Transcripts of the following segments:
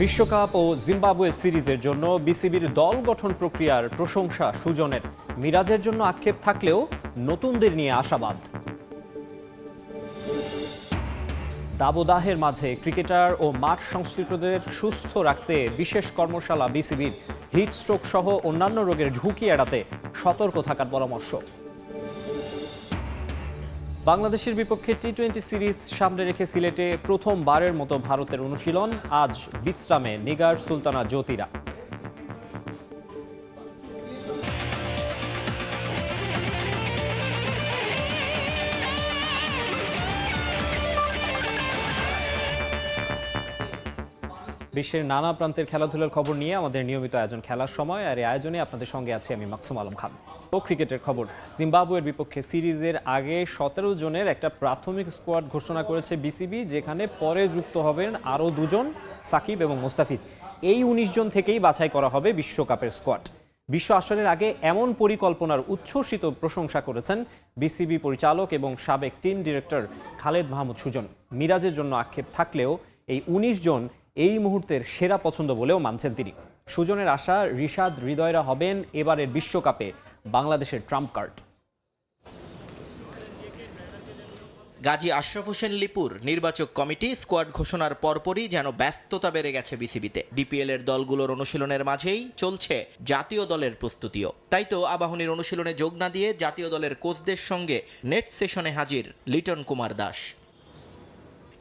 বিশ্বকাপ ও জিম্বাবুয়ে সিরিজের জন্য বিসিবির দল গঠন প্রক্রিয়ার প্রশংসা সুজনের। মিরাজের জন্য আক্ষেপ থাকলেও নতুনদের নিয়ে আশাবাদ। দাবদাহের মাঝে ক্রিকেটার ও মাঠ সংশ্লিষ্টদের সুস্থ রাখতে বিশেষ কর্মশালা বিসিবির। হিট স্ট্রোক সহ অন্যান্য রোগের ঝুঁকি এড়াতে সতর্ক থাকার পরামর্শ। বাংলাদেশের বিপক্ষে টি টোয়েন্টি সিরিজ সামনে রেখে সিলেটে প্রথমবারের মতো ভারতের অনুশীলন, আজ বিশ্রামে নিগার সুলতানা জ্যোতিরা। বিশ্বের নানা প্রান্তের খেলাধুলার খবর নিয়ে আমাদের নিয়মিত আয়োজন খেলার সময়, আর এই আয়োজনে আপনাদের সঙ্গে আছি আমি মাকসুম আলম খান। ক্রিকেটের খবর। জিম্বাবুয়ের বিপক্ষে সিরিজের আগে সতেরো জনের একটা প্রাথমিক স্কোয়াড ঘোষণা করেছে বিসিবি, যেখানে পরে যুক্ত হবেন আরও দুজন, সাকিব এবং মোস্তাফিজ। এই উনিশ জন থেকেই বাছাই করা হবে বিশ্বকাপের স্কোয়াড। বিশ্ব আসরের আগে এমন পরিকল্পনার উচ্ছ্বসিত প্রশংসা করেছেন বিসিবি পরিচালক এবং সাবেক টিম ডিরেক্টর খালেদ মাহমুদ সুজন। মিরাজের জন্য আক্ষেপ থাকলেও এই উনিশ জন এই মুহূর্তের সেরা পছন্দ বলেও মানছেন তিনি। সুজনের আশা রিশাদ হৃদয়রা হবেন এবারের বিশ্বকাপে। বাংলাদেশের ট্রাম্প কার্ড। গাজী আশরাফ হোসেন লিপুর নির্বাচক কমিটি স্কোয়াড ঘোষণার পরপরই যেন ব্যস্ততা বেড়ে গেছে বিসিবিতে। ডিপিএল এর দলগুলোর অনুশীলনের মাঝেই চলছে জাতীয় দলের প্রস্তুতিও। তাই তো আবাহনীর অনুশীলনে যোগ না দিয়ে জাতীয় দলের কোচদের সঙ্গে নেট সেশনে হাজির লিটন কুমার দাস।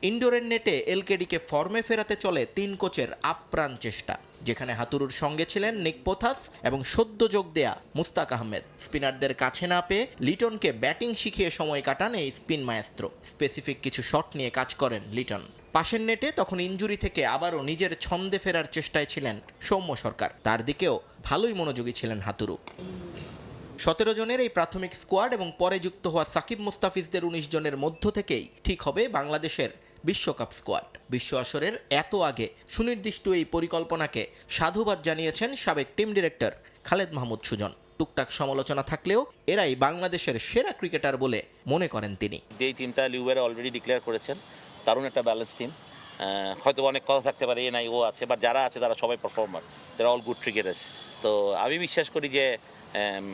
ইনডোরের নেটে এলকেডিকে ফর্মে ফেরাতে চলে তিন কোচের আপ্রাণ চেষ্টা, যেখানে হাতুরুর সঙ্গে ছিলেন নিক পোথাস এবং সদ্য যোগ দেয়া মুস্তাক আহমেদ। স্পিনারদের কাছে না পেয়ে লিটনকে ব্যাটিং শিখিয়ে সময় কাটান এই স্পিন মায়াস্ত্র। স্পেসিফিক কিছু শট নিয়ে কাজ করেন লিটন। পাশের নেটে তখন ইঞ্জুরি থেকে আবারও নিজের ছন্দে ফেরার চেষ্টায় ছিলেন সৌম্য সরকার। তার দিকেও ভালোই মনোযোগী ছিলেন হাতুরু। সতেরো জনের এই প্রাথমিক স্কোয়াড এবং পরে যুক্ত হওয়া সাকিব মুস্তাফিজদের উনিশ জনের মধ্য থেকেই ঠিক হবে বাংলাদেশের বিশ্বকাপ স্কোয়াড। বিশ্ব আসরের এত আগে সুনির্দিষ্ট এই পরিকল্পনাকে সাধুবাদ জানিয়েছেন সাবেক টিম ডিরেক্টর খালেদ মাহমুদ সুজন। টুকটাক সমালোচনা থাকলেও এরাই বাংলাদেশের সেরা ক্রিকেটার বলে মনে করেন তিনি। যেই টিমটা লিউয়ের অলরেডি ডিক্লেয়ার করেছেন, দারুণ একটা ব্যালেন্স টিম হয়তো অনেক কথা থাকতে পারে এ নাই ও আছে বাট যারা আছে তারা সবাই পারফর্মার তারা অল গুড ক্রিকেটার্স তো আমি বিশ্বাস করি যে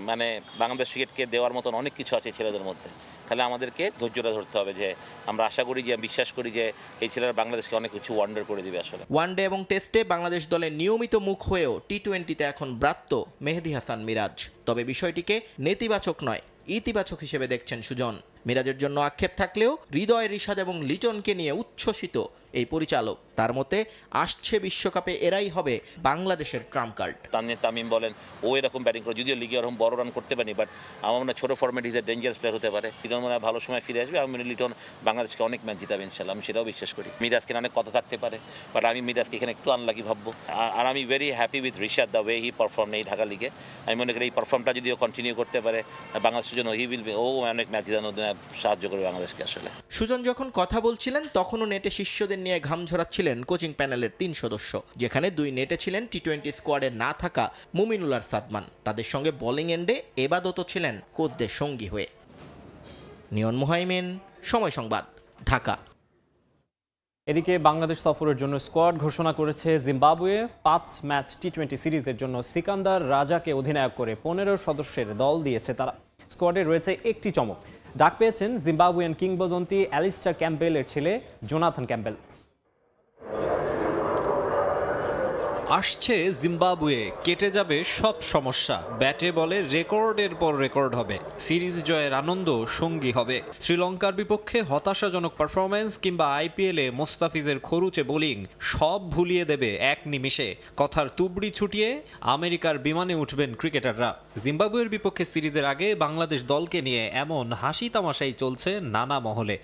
মানে বাংলাদেশ ক্রিকেটকে দেওয়ার মতন অনেক কিছু আছে ছেলেদের মধ্যে। তাহলে আমাদেরকে ধৈর্যটা ধরতে হবে যে আমরা আশা করি যে, বিশ্বাস করি যে, এই ছেলেরা বাংলাদেশকে অনেক কিছু ওয়ান্ডার করে দিবে আসলে। ওয়ানডে এবং টেস্টে বাংলাদেশ দলের নিয়মিত মুখ হয়েও টি টোয়েন্টিতে এখন ব্রাত্য মেহেদি হাসান মিরাজ। তবে বিষয়টিকে নেতিবাচক নয়, ইতিবাচক হিসেবে দেখছেন সুজন। মিরাজের জন্য আক্ষেপ থাকলেও হৃদয় রিশাদ এবং লিটনকে নিয়ে উচ্ছ্বসিত এই পরিচালক। তার মতে, আসছে বিশ্বকাপে এরাই হবে বাংলাদেশের ট্রাম্প কার্ড। তামিম তামিম বলেন, ও এরকম ব্যাটিং করে, যদিও লিগে ওরকম বড় রান করতে পারি বাট আমার মনে ছোটো format is a dangerous player হতে পারে। লিটন মনে হয় ভালো সময় ফিরে আসবে, আমি লিটন বাংলাদেশকে অনেক ম্যাচ জিতাবে ইনশাল্লাহ আমি সেটাও বিশ্বাস করি। মিরাজকে অনেক কথা থাকতে পারে বাট আমি মিরাজকে এখানে একটু আনলাকি ভাববো। আর- আমি very happy with Rishad the way he perform এই ঢাকা লিগে আমি মনে করি এই পারফর্মটা যদিও কন্টিনিউ করতে পারে, বাংলাদেশের জন্য হি উইল ও অনেক ম্যাচ জন্য সাহায্য করবে বাংলাদেশকে আসলে। সুজন যখন কথা বলছিলেন তখনও নেটে শিষ্যদের নিয়ে ঘাম ঝরাচ্ছিলেন কোচিং প্যানেলের তিন সদস্য যেখানে দুই নেটে ছিলেন টি টোয়েন্টি স্কোয়াডে না থাকা মুমিনুলার সাদমান। তাদের সঙ্গে বোলিং এন্ডে এবাদত ছিলেন কোচদের সঙ্গী হয়ে। নিয়ন মোহাইমেন সময় সংবাদ ঢাকা। এদিকে বাংলাদেশ সফরের জন্য স্কোয়াড ঘোষণা করেছে জিম্বাবুয়ে। পাঁচ ম্যাচ টি টোয়েন্টি সিরিজের জন্য সিকান্দার রাজাকে অধিনায়ক করে পনেরো সদস্যের দল দিয়েছে তারা। স্কোয়াডে রয়েছে একটি চমক ডাক পেয়েছেন জিম্বাবুয়ান কিংবদন্তি অ্যালিস্টার ক্যাম্পবেলের ছেলে জোনাথন ক্যাম্পবেল। আসছে জিম্বাবুয়ে। কেটে যাবে সব সমস্যা। ব্যাটে বলে রেকর্ডের পর রেকর্ড হবে। সিরিজ জয়ের আনন্দ সঙ্গী হবে। শ্রীলঙ্কার বিপক্ষে হতাশাজনক পারফরম্যান্স কিংবা আইপিএলে মোস্তাফিজের খরুচে বোলিং সব ভুলিয়ে দেবে এক নিমিষে। কথার তুবড়ি ছুটিয়ে আমেরিকার বিমানে উঠবেন ক্রিকেটাররা। জিম্বাবুয়ের বিপক্ষে সিরিজের আগে বাংলাদেশ দলকে নিয়ে এমন হাসি তামাশাই চলছে নানা মহলে।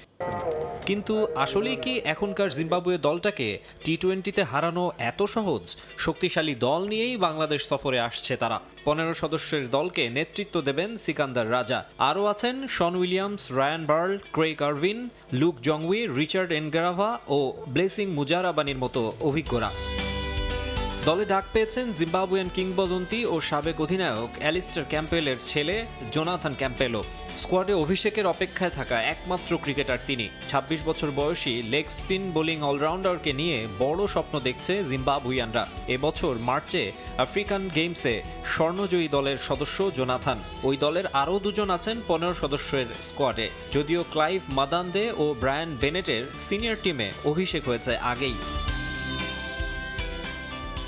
কিন্তু আসলেই কি এখনকার জিম্বাবুয়ে দলটাকে টি টোয়েন্টিতে হারানো এত সহজ? শক্তিশালী দল নিয়েই বাংলাদেশ সফরে আসছে তারা। পনেরো সদস্যের দলকে নেতৃত্ব দেবেন সিকান্দার রাজা। আরও আছেন Sean Williams, Ryan Burl Craig Ervine, Luke Jongwe, Richard Ngarava ও ব্লেসিং মুজারাবানির মতো অভিজ্ঞরা। দলে ডাক পেয়েছেন জিম্বাবুয়ান কিংবদন্তি ও সাবেক অধিনায়ক অ্যালিস্টার ক্যাম্পেলের ছেলে জোনাথন ক্যাম্পেলো স্কোয়াডে অভিষেকের অপেক্ষায় থাকা একমাত্র ক্রিকেটার তিনি। ২৬ বছর বয়সী লেগ স্পিন বোলিং অলরাউন্ডারকে নিয়ে বড় স্বপ্ন দেখছে জিম্বাবুয়ানরা এবছর মার্চে আফ্রিকান গেমসে স্বর্ণজয়ী দলের সদস্য জোনাথান। ওই দলের আরও দুজন আছেন পনেরো সদস্যের স্কোয়াডে। যদিও ক্লাইভ মাদান্দে ও ব্রায়ান বেনেটের সিনিয়র টিমে অভিষেক হয়েছে আগেই।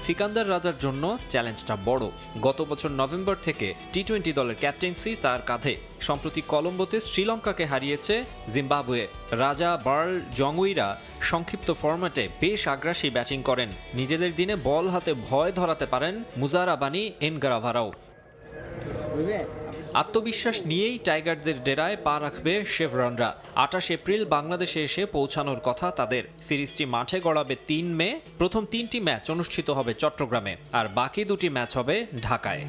সিকান্দার রাজার জন্য চ্যালেঞ্জটা বড়। গত বছর নভেম্বর থেকে টি টোয়েন্টি দলের ক্যাপ্টেন্সি তার কাঁধে। সম্প্রতি কলম্বোতে শ্রীলঙ্কাকে হারিয়েছে জিম্বাবুয়ে। রাজা বার্ল জংউইরা সংক্ষিপ্ত ফরম্যাটে বেশ আগ্রাসী ব্যাটিং করেন। নিজেদের দিনে বল হাতে ভয় ধরাতে পারেন মুজারাবানি এনগারাভারাও। আত্মবিশ্বাস নিয়েই টাইগারদের ডেরায় পা রাখবে শেভরনরা আঠাশ এপ্রিল বাংলাদেশে এসে পৌঁছানোর কথা তাদের। সিরিজটি মাঠে গড়াবে তিন মে। প্রথম তিনটি ম্যাচ অনুষ্ঠিত হবে চট্টগ্রামে। আর বাকি দুটি ম্যাচ হবে ঢাকায়।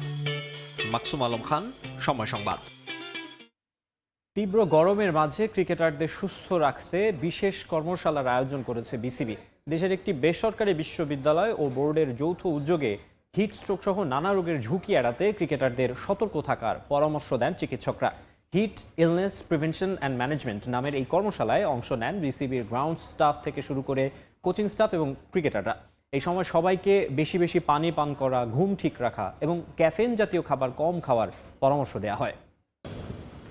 মাকসুম আলম খান, সময় সংবাদ। তীব্র গরমের মাঝে ক্রিকেটারদের সুস্থ রাখতে বিশেষ কর্মশালার আয়োজন করেছে বিসিবি। দেশের একটি বেসরকারি বিশ্ববিদ্যালয় ও বোর্ডের যৌথ উদ্যোগে হিট স্ট্রোক সহ নানা রোগের ঝুঁকি এড়াতে ক্রিকেটারদের সতর্ক থাকার পরামর্শ দেন চিকিৎসকরা। Heat illness prevention and management নামের এই কর্মশালায় অংশ নেন বিসিবির গ্রাউন্ড স্টাফ থেকে শুরু করে কোচিং স্টাফ এবং ক্রিকেটাররা। এই সময় সবাইকে বেশি বেশি পানি পান করা, ঘুম ঠিক রাখা এবং ক্যাফেন জাতীয় খাবার কম খাওয়ার পরামর্শ দেওয়া হয়।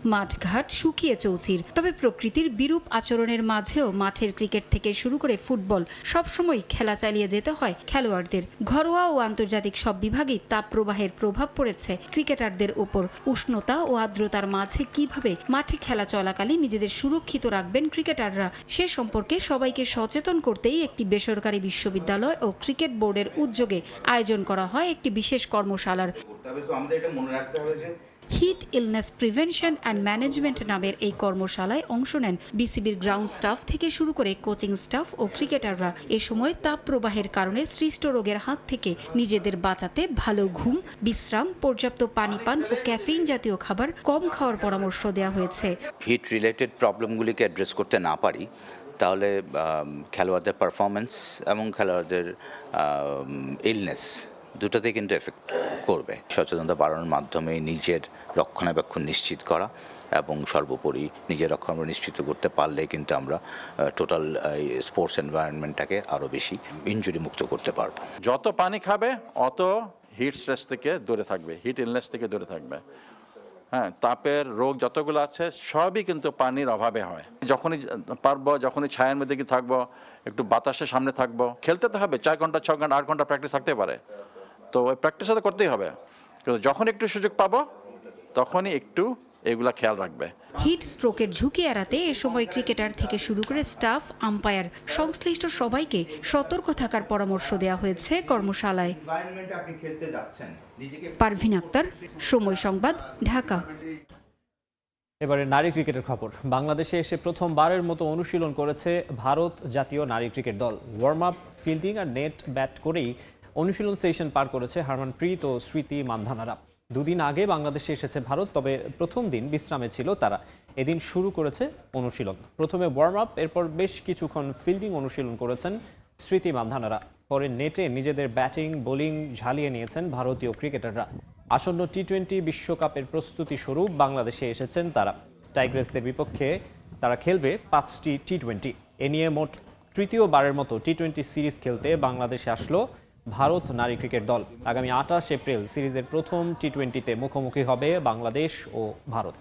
মাঠঘাট শুকিয়ে চৌচির। তবে প্রকৃতির বিরূপ আচরণের মাঝেও মাঠের ক্রিকেট থেকে শুরু করে ফুটবল সবসময় খেলা চালিয়ে যেতে হয় খেলোয়াড়দের। ঘরোয়া ও আন্তর্জাতিক সব বিভাগেই তাপ প্রবাহের প্রভাব পড়েছে ক্রিকেটারদের উপর উষ্ণতা ও আর্দ্রতার মাঝে কীভাবে মাঠে খেলা চলাকালীন নিজেদের সুরক্ষিত রাখবেন ক্রিকেটাররা, সে সম্পর্কে সবাইকে সচেতন করতেই একটি বেসরকারি বিশ্ববিদ্যালয় ও ক্রিকেট বোর্ডের উদ্যোগে আয়োজন করা হয় একটি বিশেষ কর্মশালার। আমাদের এটা মনে রাখতে হবে যে heat illness prevention and management নামের এই কর্মশালায় অংশ নেন বিসিবির গ্রাউন্ড স্টাফ থেকে শুরু করে কোচিং স্টাফ ও ক্রিকেটাররা। এ সময় তাপ প্রবাহের কারণে সৃষ্ট রোগের হাত থেকে নিজেদের বাঁচাতে ভালো ঘুম, বিশ্রাম, পর্যাপ্ত পানি পান ও ক্যাফেইন জাতীয় খাবার কম খাওয়ার পরামর্শ দেওয়া হয়েছে। হিট রিলেটেড প্রবলেমগুলিকে অ্যাড্রেস করতে না পারি, তাহলে খেলোয়াড়দের পারফরমেন্স এবং খেলোয়াড়দের ইলনেস দুটোতে কিন্তু এফেক্ট করবে। সচেতনতা বাড়ানোর মাধ্যমে নিজের রক্ষণাবেক্ষণ নিশ্চিত করা এবং সর্বোপরি নিজের রক্ষণাবেক্ষণ নিশ্চিত করতে পারলে কিন্তু আমরা টোটাল স্পোর্টস এনভায়রনমেন্টটাকে আরও বেশি ইনজুরি মুক্ত করতে পারব। যত পানি খাবে, অত হিট স্ট্রেস থেকে দূরে থাকবে হিট ইলনেস থেকে দূরে থাকবে। হ্যাঁ তাপের রোগ যতগুলো আছে, সবই কিন্তু পানির অভাবে হয়। যখনই পারব, যখনই ছায়ার মধ্যে কি থাকব, একটু বাতাসের সামনে থাকব, খেলতে তো হবে, চার ঘণ্টা, ছ ঘণ্টা, আট ঘণ্টা প্র্যাকটিস থাকতে পারে। তো ওই প্র্যাকটিসটা তো করতেই হবে। কিন্তু যখন একটু সুযোগ পাবো তখনই একটু এগুলা খেয়াল রাখবে। হিট স্ট্রোকের ঝুঁকি এড়াতে এ সময় ক্রিকেটার থেকে শুরু করে স্টাফ আম্পায়ার সংশ্লিষ্ট সবাইকে সতর্ক থাকার পরামর্শ দেওয়া হয়েছে কর্মশালায়। এনভায়রনমেন্টে আপনি খেলতে যাচ্ছেন নিজেকে পারভিন আক্তার সময় সংবাদ ঢাকা। এবারে নারী ক্রিকেটের খবর। বাংলাদেশে এসে প্রথমবারের মতো অনুশীলন করেছে ভারত জাতীয় নারী ক্রিকেট দল। ওয়ার্ম আপ ফিল্ডিং আর নেট ব্যাট করেই অনুশীলন সেশন পার করেছে হারমানপ্রীত ও স্মৃতি মান্ধানারা। দুদিন আগে বাংলাদেশে এসেছে ভারত, তবে প্রথম দিন বিশ্রামে ছিল তারা। এদিন শুরু করেছে অনুশীলন। প্রথমে ওয়ার্ম আপ এরপর বেশ কিছুক্ষণ ফিল্ডিং অনুশীলন করেছেন স্মৃতি মান্ধানারা। পরে নেটে নিজেদের ব্যাটিং বোলিং ঝালিয়ে নিয়েছেন ভারতীয় ক্রিকেটাররা আসন্ন টি টোয়েন্টি বিশ্বকাপের প্রস্তুতি স্বরূপ বাংলাদেশে এসেছেন তারা। টাইগ্রেসদের বিপক্ষে তারা খেলবে পাঁচটি টি টোয়েন্টি এ নিয়ে মোট তৃতীয়বারের মতো টি টোয়েন্টি সিরিজ খেলতে বাংলাদেশে আসলো ভারত নারী ক্রিকেট দল। আগামী আঠাশ এপ্রিল সিরিজের প্রথম টি টোয়েন্টিতে মুখোমুখি হবে বাংলাদেশ ও ভারত।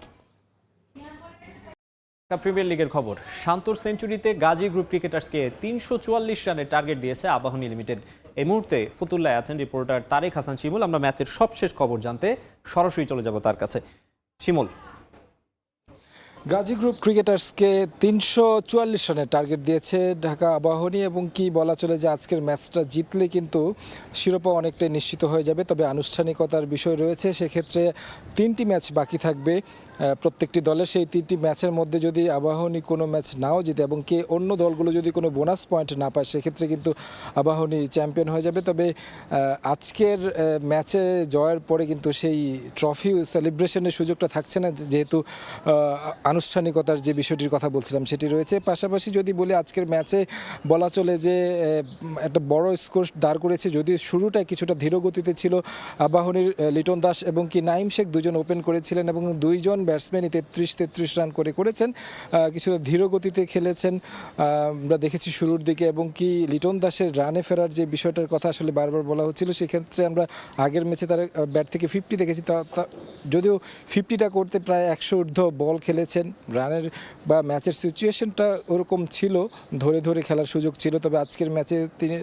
প্রিমিয়ার লিগের খবর, শান্তর সেঞ্চুরিতে গাজী গ্রুপ ক্রিকেটার্সকে তিনশো চুয়াল্লিশ রানের টার্গেট দিয়েছে আবাহনী লিমিটেড। এই মুহূর্তে ফতুল্লায় আছেন রিপোর্টার তারেক হাসান শিমুল। আমরা ম্যাচের সবশেষ খবর জানতে সরাসরি চলে যাব তার কাছে। শিমুল গাজী গ্রুপ ক্রিকেটার্সকে তিনশো চুয়াল্লিশ রানের টার্গেট দিয়েছে ঢাকা আবাহনী এবং কি বলা চলে যে আজকের ম্যাচটা জিতলে কিন্তু শিরোপা অনেকটাই নিশ্চিত হয়ে যাবে। তবে আনুষ্ঠানিকতার বিষয় রয়েছে, সেক্ষেত্রে তিনটি ম্যাচ বাকি থাকবে প্রত্যেকটি দলের। সেই তিনটি ম্যাচের মধ্যে যদি আবাহনী কোনো ম্যাচ নাও জিতে এবং কে অন্য দলগুলো যদি কোনো বোনাস পয়েন্ট না পায়, সেক্ষেত্রে কিন্তু আবাহনী চ্যাম্পিয়ন হয়ে যাবে। তবে আজকের ম্যাচে জয়ের পরে কিন্তু সেই ট্রফি সেলিব্রেশনের সুযোগটা থাকছে না যেহেতু আনুষ্ঠানিকতার যে বিষয়টির কথা বলছিলাম সেটি রয়েছে। পাশাপাশি যদি বলি, আজকের ম্যাচে বলা চলে যে একটা বড় স্কোর দাঁড় করেছে, যদিও শুরুটা কিছুটা ধীর গতিতে ছিল আবাহনীর লিটন দাস এবং কি নাইম শেখ দুজন ওপেন করেছিলেন এবং দুইজন ব্যাটসম্যানই তেত্রিশ তেত্রিশ রান করে করেছেন। কিছুটা ধীর গতিতে খেলেছেন। আমরা দেখেছি শুরুর দিকে এবং কি লিটন দাসের রানে ফেরার যে বিষয়টার কথা আসলে বারবার বলা হচ্ছিল, সেক্ষেত্রে আমরা আগের ম্যাচে তার ব্যাট থেকে ফিফটি দেখেছি যদিও ফিফটিটা করতে প্রায় একশো ঊর্ধ্ব বল খেলেছেন। রানের বা ম্যাচের সিচুয়েশনটা ওরকম ছিল, ধরে ধরে খেলার সুযোগ ছিল, তবে আজকের ম্যাচে তিনি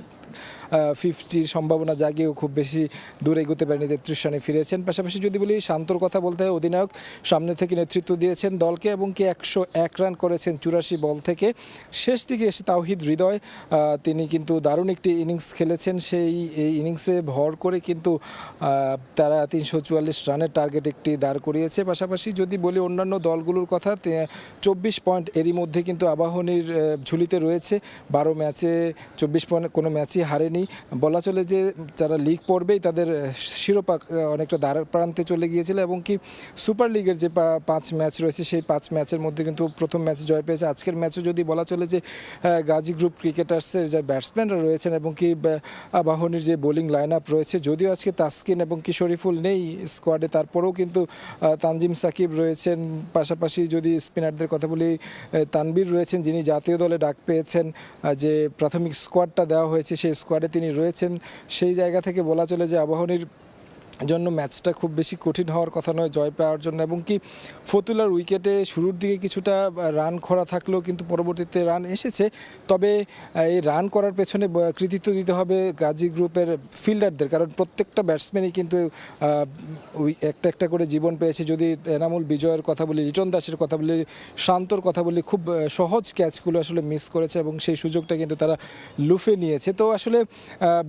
ফিফটির সম্ভাবনা জাগিয়েও খুব বেশি দূরে এগোতে পারেনি, তেত্রিশ রানে ফিরেছেন। পাশাপাশি যদি বলি, শান্তর কথা বলতে হয়, অধিনায়ক সামনে থেকে নেতৃত্ব দিয়েছেন দলকে এবং কি একশো এক রান করেছেন চুরাশি বল থেকে। শেষ দিকে এসে তাওহিদ হৃদয় তিনি কিন্তু দারুণ একটি ইনিংস খেলেছেন। সেই এই ইনিংসে ভর করে কিন্তু তারা তিনশো চুয়াল্লিশ রানের টার্গেট একটি দাঁড় করিয়েছে। পাশাপাশি যদি বলি, অন্যান্য দলগুলোর কথা চব্বিশ পয়েন্ট এরই মধ্যে কিন্তু আবাহনীর ঝুলিতে রয়েছে। বারো ম্যাচে চব্বিশ পয়েন্ট কোনো ম্যাচই হারেনি। বলা চলে যে যারা লিগ পড়বেই তাদের শিরোপা অনেকটা দ্বার প্রান্তে চলে গিয়েছিল এবং কি সুপার লিগের যে পাঁচ ম্যাচ রয়েছে, সেই পাঁচ ম্যাচের মধ্যে কিন্তু প্রথম ম্যাচ জয় পেয়েছে। আজকের ম্যাচও যদি বলা চলে যে গাজী গ্রুপ ক্রিকেটার্সের যে ব্যাটসম্যানরা রয়েছেন এবং কি আবাহনীর যে বোলিং লাইন আপ রয়েছে, যদিও আজকে তাসকিন এবং কি শরীফুল নেই স্কোয়াডে তারপরেও কিন্তু তানজিম সাকিব রয়েছেন। পাশাপাশি যদি স্পিনারদের কথা বলি তানবীর রয়েছেন, যিনি জাতীয় দলে ডাক পেয়েছেন যে প্রাথমিক স্কোয়াডটা দেওয়া হয়েছে, সেই স্কোয়াডে তিনি রয়েছেন সেই জায়গা থেকে বলা চলে যে আবাহনীর জন্য ম্যাচটা খুব বেশি কঠিন হওয়ার কথা নয়, জয় পাওয়ার জন্য। এবং কি ফতুলার উইকেটে শুরুর দিকে কিছুটা রান খরা থাকলেও কিন্তু পরবর্তীতে রান এসেছে। তবে এই রান করার পেছনে কৃতিত্ব দিতে হবে গাজী গ্রুপের ফিল্ডারদের। কারণ প্রত্যেকটা ব্যাটসম্যানই কিন্তু একটা একটা করে জীবন পেয়েছে। যদি এনামুল বিজয়ের কথা বলি, লিটন দাসের কথা বলি, শান্তর কথা বলি, খুব সহজ ক্যাচগুলো আসলে মিস করেছে এবং সেই সুযোগটা কিন্তু তারা লুফে নিয়েছে। তো আসলে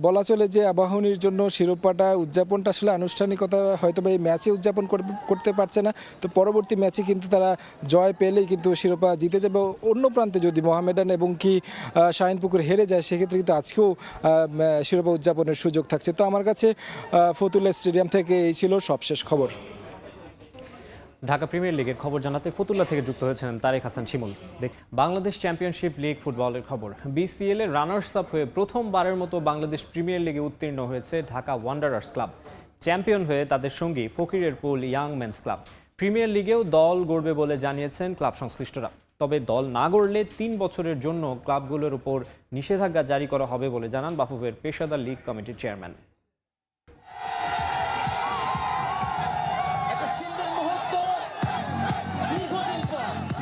বলা চলে যে আবাহনীর জন্য শিরোপাটা, উদযাপনটা আসলে আনুষ্ঠানিকতা হয়তো বা এই ম্যাচে উদযাপন করতে পারছে না। তো পরবর্তী ম্যাচে কিন্তু তারা জয় পেলেই কিন্তু শিরোপা জিতে যাবে। অন্য প্রান্তে যদি মোহামেডান এবং কি শাহিনপুকুর হেরে যায়, সেক্ষেত্রে কিন্তু আজকেও শিরোপা উদযাপনের সুযোগ থাকছে। তো আমার কাছে ফতুল্লা স্টেডিয়াম থেকে এই ছিল সবশেষ খবর। ঢাকা প্রিমিয়ার লিগের খবর জানাতে ফতুল্লা থেকে যুক্ত হয়েছেন তারেক হাসান শিমুল। দেখ, বাংলাদেশ চ্যাম্পিয়নশিপ লিগ ফুটবলের খবর। বিসিএল এর রানার্স আপ হয়ে প্রথমবারের মতো বাংলাদেশ প্রিমিয়ার লিগে উত্তীর্ণ হয়েছে ঢাকা ওয়ান্ডারার্স ক্লাব। চ্যাম্পিয়ন হয়ে তাদের সঙ্গী ফকিরের Pool young men's club. Premier লিগেও দল গড়বে বলে জানিয়েছেন ক্লাব সংশ্লিষ্টরা। তবে দল না গড়লে তিন বছরের জন্য ক্লাবগুলোর উপর নিষেধাজ্ঞা জারি করা হবে বলে জানান বাফুফের পেশাদার লিগ কমিটির চেয়ারম্যান।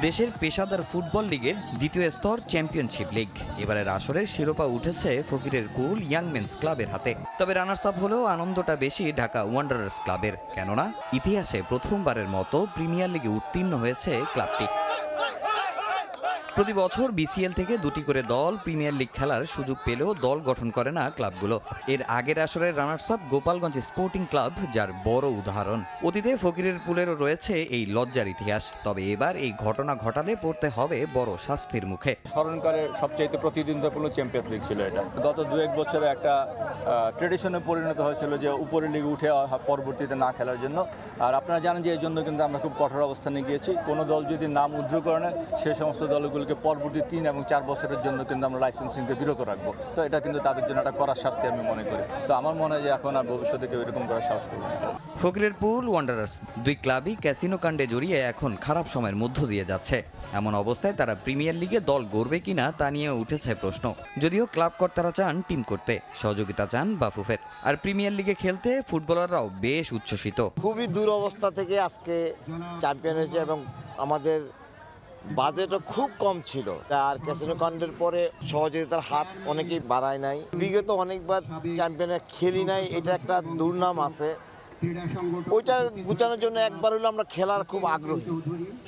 দেশের পেশাদার ফুটবল লিগের দ্বিতীয় স্তর চ্যাম্পিয়নশিপ লিগ। এবারের আসরের শিরোপা উঠেছে ফকিরের কুল ইয়াংমেন্স ক্লাবের হাতে। তবে রানার্স আপ হলেও আনন্দটা বেশি ঢাকা ওয়ান্ডারার্স ক্লাবের। কেননা, ইতিহাসে প্রথমবারের মতো প্রিমিয়ার লিগে উত্তীর্ণ হয়েছে ক্লাবটি। প্রতি বছর বিসিএল থেকে দুটি করে দল প্রিমিয়ার লিগ খেলার সুযোগ পেলেও দল গঠন করে না ক্লাবগুলো। এর আগের আসরের runners up Gopalganj sporting club, যার বড় উদাহরণ। অতীতে ফকিরের পুলেরও রয়েছে এই লজ্জার ইতিহাস। তবে এবার এই ঘটনা ঘটালে পড়তে হবে বড় শাস্তির মুখে। স্মরণকালের সবচাইতে প্রতিদ্বন্দ্বিপূর্ণ চ্যাম্পিয়ন্স লিগ ছিল এটা। গত দু এক বছরে একটা ট্রেডিশনে পরিণত হয়েছিল যে উপরের লিগে উঠে পরবর্তীতে না খেলার জন্য। আর আপনারা জানেন যে এই জন্য কিন্তু আমরা খুব কঠোর অবস্থানে গিয়েছি। কোনো দল যদি নাম উজ্জ্বল করে সেই সমস্ত দলগুলোকে পরবর্তী তিন এবং চার বছরের জন্য কিন্তু আমরা লাইসেন্সিং থেকে বিরত রাখব। তো এটা কিন্তু তাদের জন্য একটা করার শাস্তি আমি মনে করি। তো আমার মনে হয় যে এখন আর ভবিষ্যতে কেউ এরকম করার সাহস করবে ফকিরের পুল ওয়ান্ডারার্স দুই ক্লাবই ক্যাসিনো কাণ্ডে জড়িয়ে এখন খারাপ সময়ের মধ্য দিয়ে যাচ্ছে। এমন অবস্থায় তারা প্রিমিয়ার লিগে দল গড়বে কিনা তা নিয়ে উঠেছে প্রশ্ন। যদিও ক্লাব কর্তারা চান টিম করতে সহযোগিতা চান বাফুফের। আর প্রিমিয়ার লিগে খেলতে ফুটবলাররাও বেশ উচ্ছ্বসিত। খুবই দূর অবস্থা থেকে আজকে চ্যাম্পিয়ন হয়েছে এবং আমাদের বাজেটও খুব কম ছিল। আর ক্যাসিনো কাণ্ডের পরে সহযোগিতার হাত অনেকেই বাড়ায় নাই। বিগত অনেকবার চ্যাম্পিয়নে খেলি নাই, এটা একটা দুর্নাম আছে। ওইটা গুছানোর জন্য একবার হলো আমরা খেলার খুব আগ্রহী।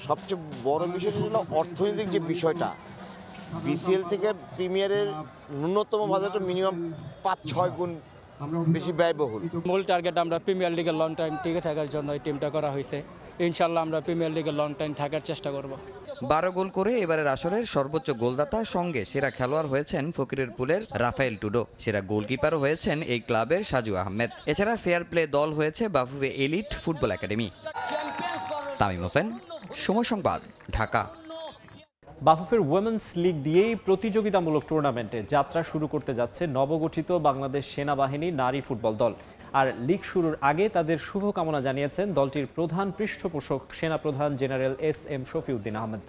সবচেয়ে বড় বিষয়টা হলো অর্থনৈতিক যে বিষয়টা, বিসিএল থেকে প্রিমিয়ারের ন্যূনতম বাজেটও মিনিমাম পাঁচ, ছয় গুণ বেশি ব্যয়বহুল। মূল টার্গেট আমরা প্রিমিয়ার লিগে লং টাইম টিকে থাকার জন্য এই টিমটা করা হয়েছে। ইনশাল্লাহ আমরা প্রিমিয়ার লিগে লং টাইম থাকার চেষ্টা করব। বারো গোল করে এবারের আসরের সর্বোচ্চ গোলদাতা সঙ্গে সেরা খেলোয়াড় হয়েছেন ফকিরের পুলের রাফায়েল টুডো। সেরা গোলকিপারও হয়েছেন এই ক্লাবের সাজু আহমেদ। এছাড়া ফেয়ার প্লে দল হয়েছে Bafufe elite football academy Tamim Hossain, Somoy Sangbad, Dhaka. বাফুফের women's league দিয়েই প্রতিযোগিতামূলক টুর্নামেন্টে যাত্রা শুরু করতে যাচ্ছে নবগঠিত বাংলাদেশ সেনাবাহিনী নারী ফুটবল দল। আর লিগ শুরুর আগে তাদের শুভকামনা জানিয়েছেন দলটির প্রধান পৃষ্ঠপোষক সেনাপ্রধান general S M Shafiuddin Ahmed.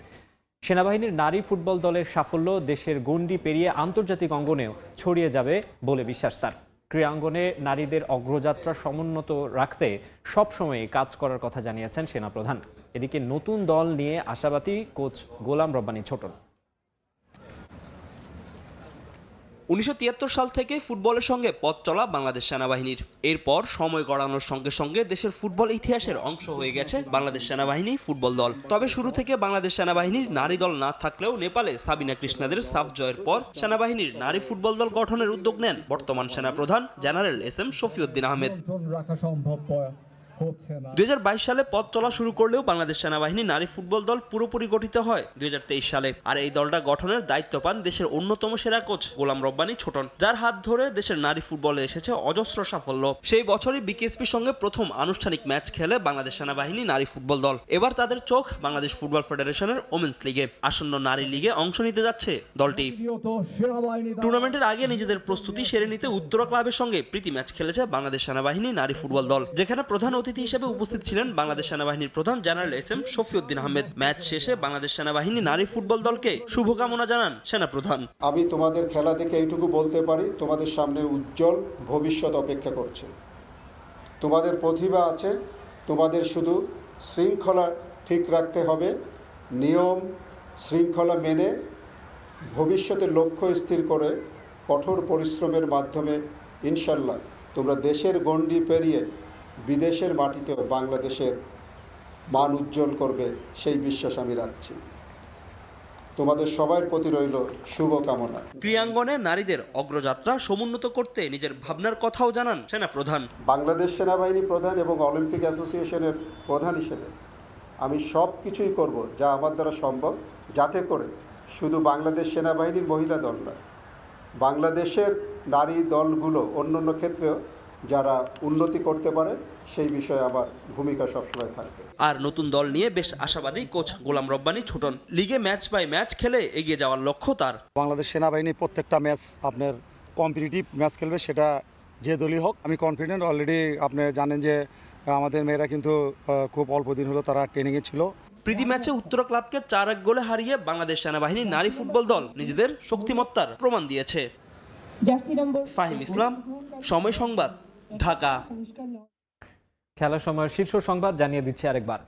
সেনাবাহিনীর নারী ফুটবল দলের সাফল্য দেশের গণ্ডি পেরিয়ে আন্তর্জাতিক অঙ্গনেও ছড়িয়ে যাবে বলে বিশ্বাস তার। ক্রীড়াঙ্গনে নারীদের অগ্রযাত্রা সমুন্নত রাখতে সবসময় কাজ করার কথা জানিয়েছেন সেনাপ্রধান। এদিকে নতুন দল নিয়ে আশাবাদী কোচ গোলাম রব্বানী ছোটন। উনিশশো তিয়াত্তর সাল থেকে ফুটবলের সঙ্গে পথ চলা বাংলাদেশ সেনাবাহিনীর। এরপর সময় গড়ানোর সঙ্গে সঙ্গে দেশের ফুটবল ইতিহাসের অংশ হয়ে গেছে বাংলাদেশ সেনাবাহিনী ফুটবল দল। তবে শুরু থেকে বাংলাদেশ সেনাবাহিনীর নারী দল না থাকলেও নেপালে সাবিনা কৃষ্ণাদের সাফ জয়ের পর সেনাবাহিনীর নারী ফুটবল দল গঠনের উদ্যোগ নেন বর্তমান সেনাপ্রধান general S M Shafiuddin Ahmed. রাখা সম্ভব দুই হাজার বাইশ সালে পথ চলা শুরু করলেও বাংলাদেশ সেনাবাহিনী নারী ফুটবল দল পুরোপুরি গঠিত হয় দুই হাজার তেইশ সালে। আর এই দলটা গঠনের দায়িত্ব পান দেশের অন্যতম সেরা কোচ গোলাম রব্বানী ছোটন যার হাত ধরে দেশের নারী ফুটবলে এসেছে অজস্র সাফল্য। সেই বছরই বিকেএসপির সঙ্গে প্রথম আনুষ্ঠানিক ম্যাচ খেলে বাংলাদেশ সেনাবাহিনী নারী ফুটবল দল। এবার তাদের চোখ বাংলাদেশ ফুটবল ফেডারেশনের ওমেন্স লিগে। আসন্ন নারী লিগে অংশ নিতে যাচ্ছে দলটি। টুর্নামেন্টের আগে নিজেদের প্রস্তুতি সেরে নিতে উত্তরা ক্লাবের সঙ্গে প্রীতি ম্যাচ খেলেছে বাংলাদেশ সেনাবাহিনী নারী ফুটবল দল যেখানে প্রধান অতিথি হিসেবে উপস্থিত ছিলেন বাংলাদেশ সেনাবাহিনীর প্রধান general S M Shafiuddin Ahmed. Match শেষে বাংলাদেশ সেনাবাহিনী নারী ফুটবল দলকে শুভকামনা জানান সেনাপ্রধান। আমি তোমাদের খেলা দেখে এইটুকু বলতে পারি, তোমাদের সামনে উজ্জ্বল ভবিষ্যৎ অপেক্ষা করছে। তোমাদের প্রতিভা আছে, তোমাদের শুধু শৃঙ্খলা ঠিক রাখতে হবে, নিয়ম শৃঙ্খলা মেনে ভবিষ্যতের লক্ষ্য স্থির করে কঠোর পরিশ্রমের মাধ্যমে ইনশাল্লাহ তোমরা দেশের গণ্ডি পেরিয়ে বিদেশের মাটিতেও বাংলাদেশের মান উজ্জ্বল করবে সেই বিশ্বাস আমি রাখছি। তোমাদের সবার প্রতি রইল শুভকামনা। ক্রীড়াঙ্গনে নারীদের অগ্রযাত্রা সমুন্নত করতে নিজের ভাবনার কথাও জানান সেনা প্রধান বাংলাদেশ সেনাবাহিনী প্রধান এবং অলিম্পিক অ্যাসোসিয়েশনের প্রধান হিসেবে আমি সব কিছুই করব যা আমার দ্বারা সম্ভব যাতে করে শুধু বাংলাদেশ সেনাবাহিনীর মহিলা দল নয় বাংলাদেশের নারী দলগুলো অন্য অন্য ক্ষেত্রেও যারা উন্নতি করতে পারে সেই বিষয়ে আবার ভূমিকা সবসময় থাকবে। আর নতুন দল নিয়ে বেশ আশাবাদী কোচ গোলাম রব্বানী ছুটন। লিগে ম্যাচ বাই ম্যাচ খেলে এগিয়ে যাওয়ার লক্ষ্য তার। বাংলাদেশ সেনাবাহিনী প্রত্যেকটা ম্যাচ আপনার কম্পিটিটিভ ম্যাচ খেলবে সেটা যে দলই হোক। আমি কনফিডেন্ট অলরেডি আপনি জানেন যে আমাদের মেয়েরা কিন্তু খুব অল্প দিন হলো তারা ট্রেনিংয়ে ছিল। প্রীতি ম্যাচে উত্তর ক্লাবকে চার এক গোলে হারিয়ে বাংলাদেশ সেনাবাহিনী নারী ফুটবল দল নিজেদের শক্তিমত্তার প্রমাণ দিয়েছে। ফাহিম ইসলাম সময় সংবাদ। ঢাকা। খেলার সময় শীর্ষ সংবাদ জানিয়ে দিচ্ছে আরেকবার।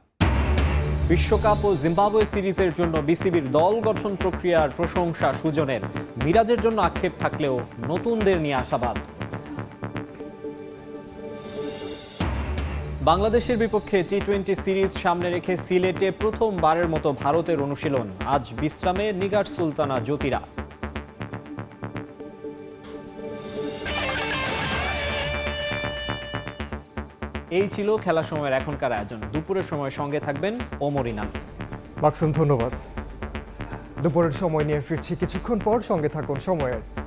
বিশ্বকাপ ও জিম্বাবুয়ে সিরিজের জন্য বিসিবির দল গঠন প্রক্রিয়ার প্রশংসা সুজনের। মিরাজের জন্য আক্ষেপ থাকলেও নতুনদের নিয়ে আশাবাদ। বাংলাদেশের বিপক্ষে টি টোয়েন্টি সিরিজ সামনে রেখে সিলেটে প্রথমবারের মতো ভারতের অনুশীলন। আজ বিশ্রামে নিগার সুলতানা জ্যোতিরা। এই ছিল খেলা সময়ের এখনকার আয়োজন। দুপুরের সময় সঙ্গে থাকবেন ওমর ইনাম। মাকসুম ধন্যবাদ। দুপুরের সময় নিয়ে ফিরছি। কিছুক্ষণ পর সঙ্গে থাকুন সময়ের